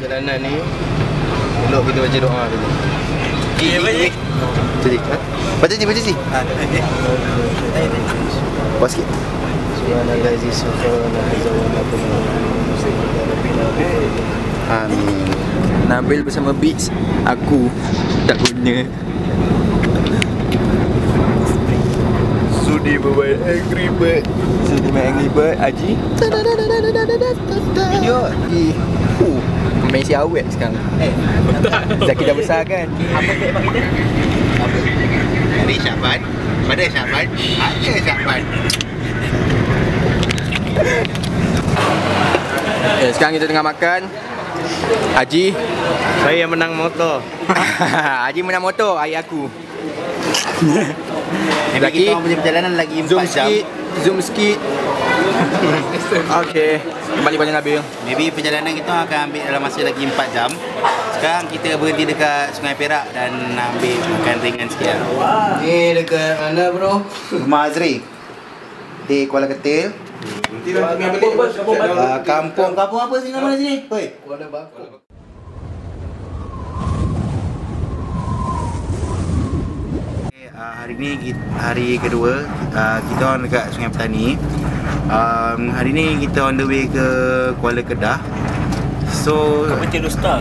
jalanan ni elok kita baca doa dulu. Okey, baik. Jadi, ha? Baca ni, baca ni. Ha, baik. Baik. sikit. Amin. Nabil bersama Beats aku tak guna. Sudi bermain angry bird. Sudi main angry bird Haji. Video. Uh. Main si awet sekarang Eh, Zaki dah besar kan apa tip bagi kita? Ini Syaban. Pada Syaban. Ada Syaban. eh, Sekarang kita tengah makan Haji Saya yang menang motor. Haji menang motor Ayah aku Lagi? kita orang punya perjalanan lagi 4 Zoom jam. sikit Zoom sikit Okay Kembali pada Nabil Maybe perjalanan kita akan ambil dalam masa lagi 4 jam. Sekarang kita berhenti dekat Sungai Perak dan ambil makan ringan sikit lah. Ni dekat mana bro? Rumah Azri di Kuala Ketil. Uh, kampung kampung apa sih nama sini? Hoi. Kuala Bangkok uh, hari ni hari kedua uh, kita orang dekat Sungai Petani. Um, hari ni kita on the way ke Kuala Kedah. So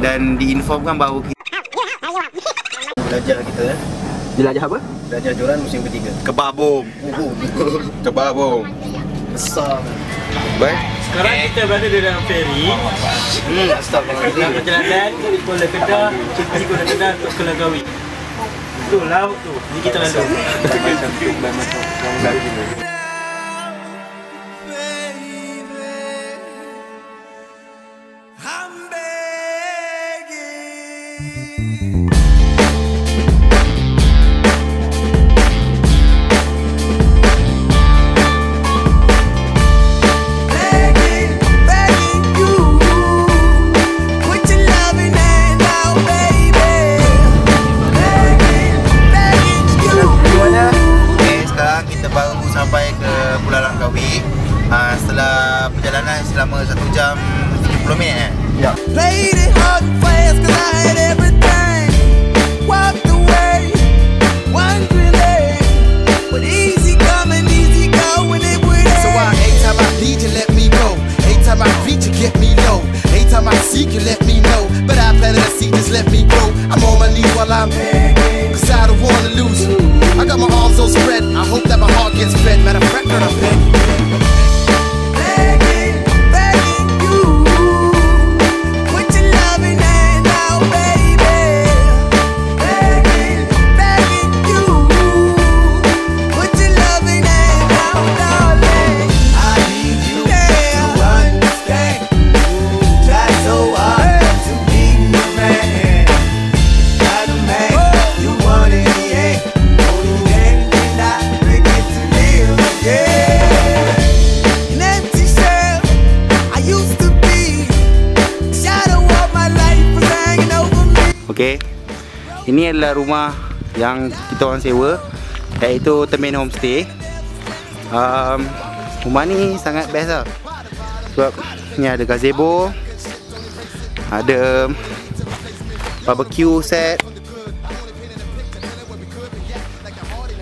dan diinformkan bahawa kita Belajar kita eh. Jelajah apa? Belajar joran musim ketiga. kebab bom. kebab bom. Besar. Baik. Sekarang kita berada di dalam feri Hmm, astagfirullah. Dalam perjalanan dari Kuala Kedah Pergi Kuala Kedah ke Langkawi Laut tu Ni kita lalu setelah perjalanan selama 1 jam 30 minit eh. Played it hard and fast 'cause I had everything. Walked away, wondering, but easy coming, easy going, it would So why every time I need you, let me go. Every time I reach you, get me low. Every time I seek you, let me know. But I planted a seed, just let me grow. I'm on my knees while I'm Cause I don't wanna lose you. I got my arms all spread. I hope that my heart gets fed. Matter of fact, girl, I'm begging. begging, me. Okay. Ini adalah rumah yang kita orang sewa iaitu Temin Homestay. Um, rumah ni sangat best lah. Sebab ni ada gazebo. Ada barbecue set.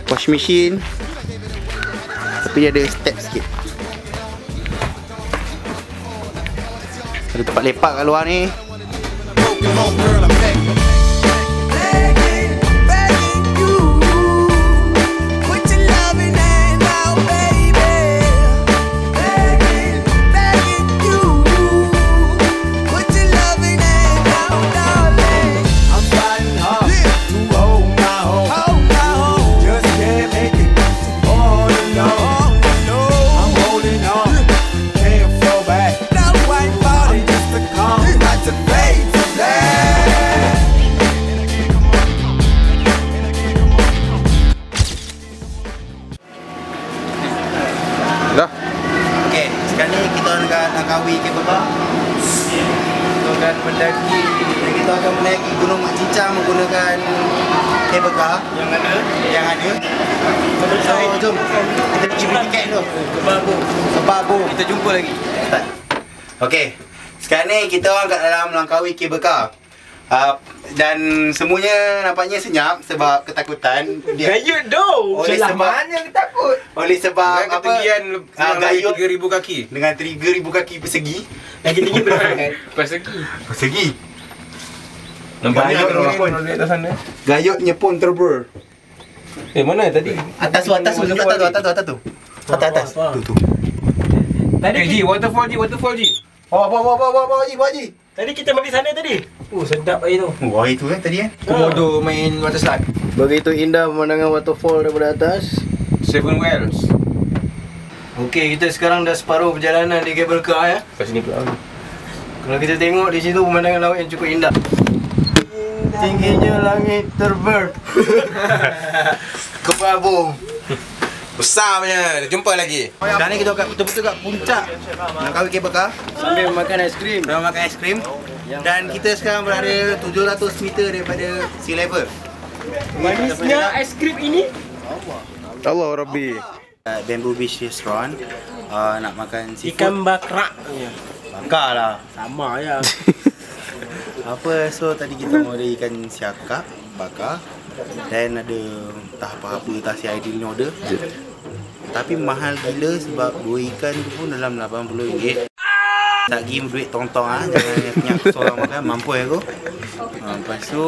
Wash machine. Tapi dia ada step sikit. Ada tempat lepak kat luar ni. So, jom kita beli tiket dulu. Kebabu Sebab bu. Kita jumpa lagi Okey. Sekarang ni kita orang kat dalam Langkawi Cable Car. Uh, dan semuanya nampaknya senyap sebab ketakutan dia Gayut doh. oleh sebab Mana yang takut? oleh sebab Dengan apa ketinggian Ah, gayut gayut 3000 kaki. dengan 3000 kaki persegi Yang tinggi berapa? Persegi. persegi Nampaknya Gayut pun. gayutnya pun terber Eh mana tadi? atas tu atas tu atas tu atas tu atas tu atas atas Apa, apa? tu tu Tadi, Eh Ji, waterfall Ji, waterfall Ji. bawa bawa bawa bawa Haji bawa Haji tadi kita mandi sana tadi. Oh, sedap air tu. wah itu kan tadi kan Komodo main water slide. Begitu indah pemandangan waterfall daripada atas. Seven Wells. Okey, kita sekarang dah separuh perjalanan di Cable Car ya. Kat sini pula. Kalau kita tengok di situ pemandangan laut yang cukup indah. Tingginya langit terber. kebabung Besar punya. Jumpa lagi. sekarang ni kita kat betul-betul kat puncak Langkawi Cable Car Sambil makan aiskrim. Kita makan aiskrim Dan kita sekarang berada 700 meter daripada sea level Manisnya aiskrim ini. Allah Rabbi. uh, Bamboo Beach Restaurant uh, Nak makan seafood Ikan bakrak. Bakar lah Sama ya. Apa so tadi kita mau ikan siakap Bakar. Dan ada entah apa-apa Tasi ideal ni order. Tapi mahal gila sebab dua ikan tu pun dalam RM80 Tak pergi duit tong-tong ah. Jangan punya aku seorang makan Mampu aku. Uh, Lepas tu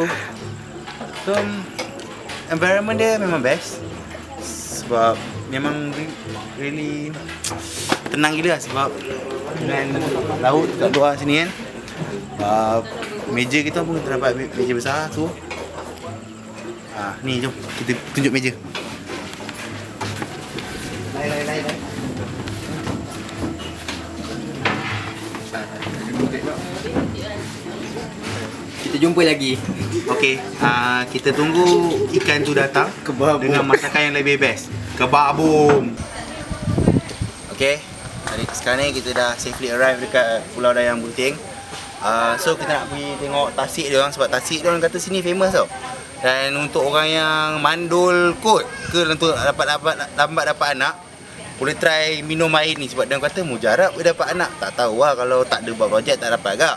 So Environment dia memang best. Sebab Memang re- really Tenang gila lah sebab Dengan laut kat luar sini kan. Uh, Meja kita pun kita dapat me- meja besar tu Ah, ni jom kita tunjuk meja. Lain lain lain. lain. Kita jumpa lagi. Okey, uh, kita tunggu ikan tu datang Kebabum. dengan masakan yang lebih best. Kebabum. Okey, hari sekarang ni kita dah safely arrive dekat Pulau Dayang Bunting. Uh, so kita nak pergi tengok tasik dia orang sebab tasik dia orang kata sini famous tau. Dan untuk orang yang mandul kot ke untuk dapat dapat lambat dapat anak boleh try minum air ni sebab dia orang kata mujarab dia dapat anak. Tak tahu lah kalau tak ada buat projek tak dapat agak.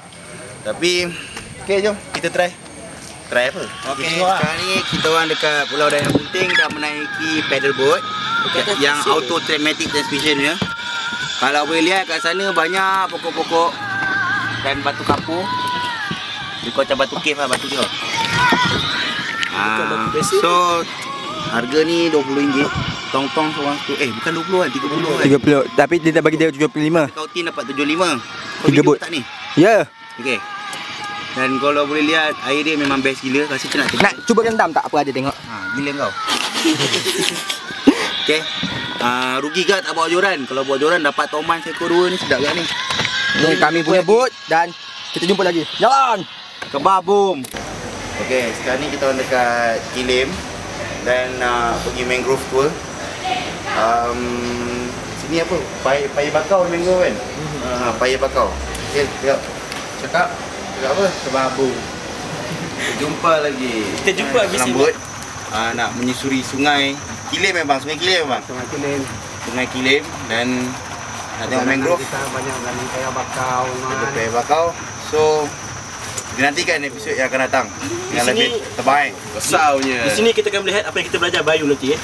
Tapi okey jom kita try. Try apa? Okey, sekarang ni kita orang dekat Pulau Dayang Bunting dah menaiki paddle boat yang auto traumatic transmission dia. Kalau boleh lihat kat sana banyak pokok-pokok dan batu kapur. Dia macam batu cave lah, batu dia. Ah, so harga ni RM20. Tong-tong seorang tu. Eh, bukan 20 kan, 30 kan. 30. Tapi dia dah bagi dia 75. Kau tin dapat 75. Kau Tiga tak ni? Ya. Okey. Dan kalau boleh lihat air dia memang best gila. Rasa macam nak tengok. Nak cuba rendam tak apa ada tengok. Ha, gila kau. Okey. Uh, rugi ke tak bawa joran? Kalau bawa joran dapat toman seekor dua ni sedap kan ni. Ni kami punya boat dan kita jumpa lagi. Jalan. Kebabum. Okey, sekarang ni kita orang dekat Kilim dan uh, pergi mangrove tour. Um, sini apa? Pai pai bakau mangrove kan? Ha, pai bakau. Okey, tengok. Cakap. Cakap apa? Kebabum. Jumpa lagi. Kita jumpa habis Dalam ni. boat. Uh, nak menyusuri sungai Kilim memang, sungai Kilim memang. Sungai Kilim. Sungai Kilim dan tengok mangrove. Kita banyak berani kaya bakau. Ada pay bakau. So dinantikan episod yang akan datang yang sini- lebih terbaik. Besar punya. Di sini kita akan melihat apa yang kita belajar Bayu nanti eh.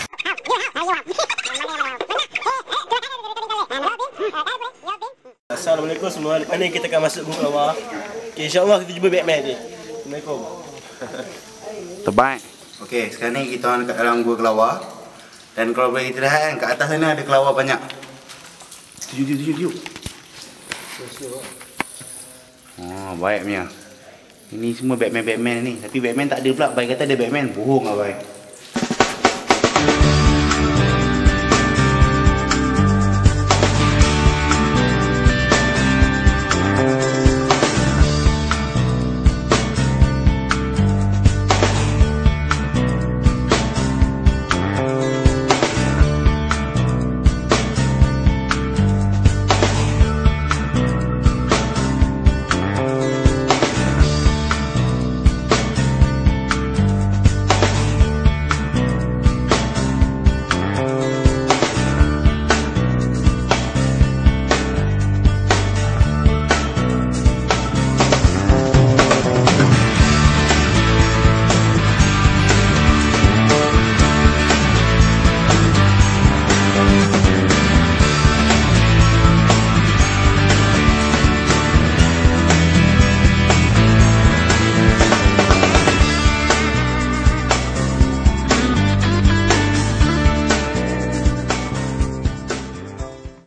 Assalamualaikum semua. Lepas ni kita akan masuk gua keluar. Okay, insyaAllah kita jumpa Batman je. Assalamualaikum. Terbaik. Okey, sekarang ni kita orang dekat dalam gua kelawar. Dan kalau boleh kita lihat kan kat atas sana ada kelawar banyak. Tuju tuju tuju. tuju. Oh, baik punya. Ini semua Batman Batman ni. Tapi Batman tak ada pula. Baik kata ada Batman. Bohong lah baik.